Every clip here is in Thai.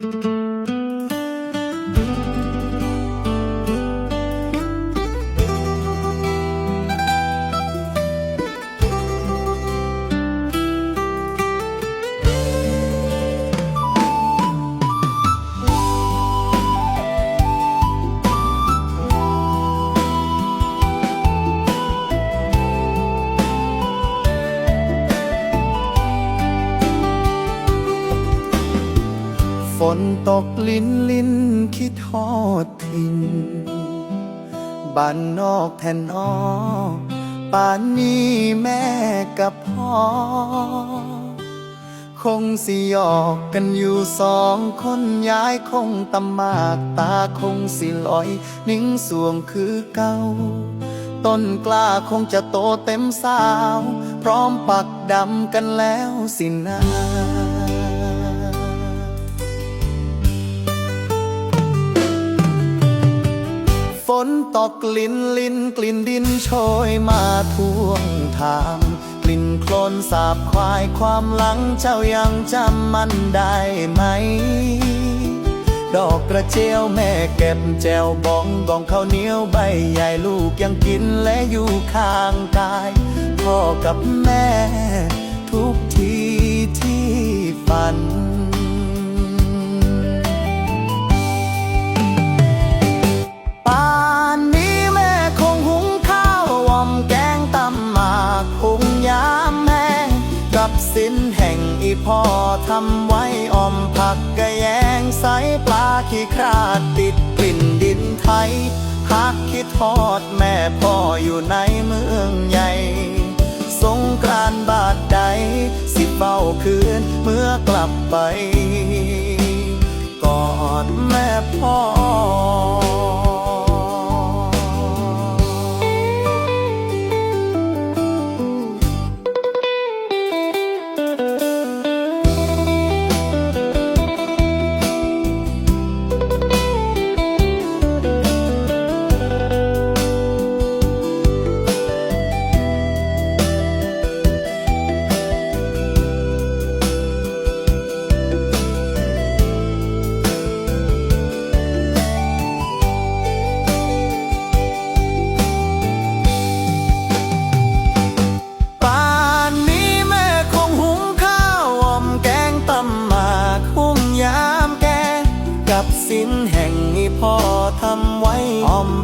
ฝ นตกลิ้นลิ้นคิดทอดทิ้นบ้านนอกแทนนอกป่านนี้แม่กับพ่อ คงสิหยอกกันอยู่สองคนย้ายคงตำมากตาคงสิลอย นิ่งสวงคือเก่า ต้นกล้าคงจะโตเต็มสาว พร้อมปักดำกันแล้วสินะ ตกกลิ่นลินกลิ่นดินโชยมาท่วงทาง กลิ่นโคลนสาบควายความหลังเจ้ายังจำมันได้ไหม ดอกกระเจียวแม่เก็บแจวบองกองข้าวเหนียวใบใหญ่ลูกยังกินและอยู่ข้างกาย พ่อกับแม่ ทุกทีที่ฝัน สินแห่งอีพ่อทำไว้ออมผักกระแยงใสปลาขี้คราดติดกลิ่นดินไทยหักคิดทอดแม่พ่ออยู่ในเมืองใหญ่ สงกรานต์บาดใด สิเฝ้าคืนเมื่อกลับไป กอดแม่พ่อ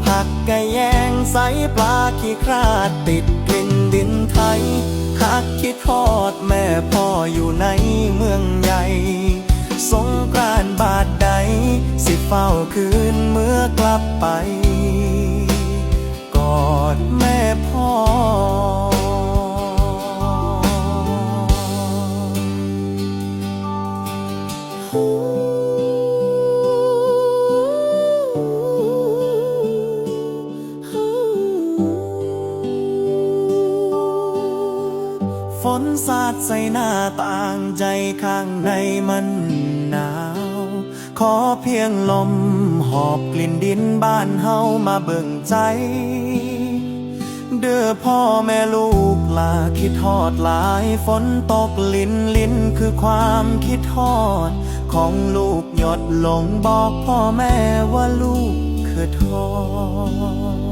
ผักกะแยงใสปลาขี้คราดติดกลิ่นดินไทยคักคิดทอดแม่พ่ออยู่ในเมืองใหญ่สงกรานต์บาดใด สิเฝ้าคืนเมื่อกลับไป กอดแม่พ่อ นสาดใส่หน้าต่างใจข้างในมันหนาว ขอเพียงลมหอบกลิ่นดินบ้านเฮามาเบิ่งใจ เด้อพ่อแม่ลูกลาคิดทอดหลายฝนตกลินลินคือความคิดทอด ของลูกหยดลงบอกพ่อแม่ว่าลูกคือทอด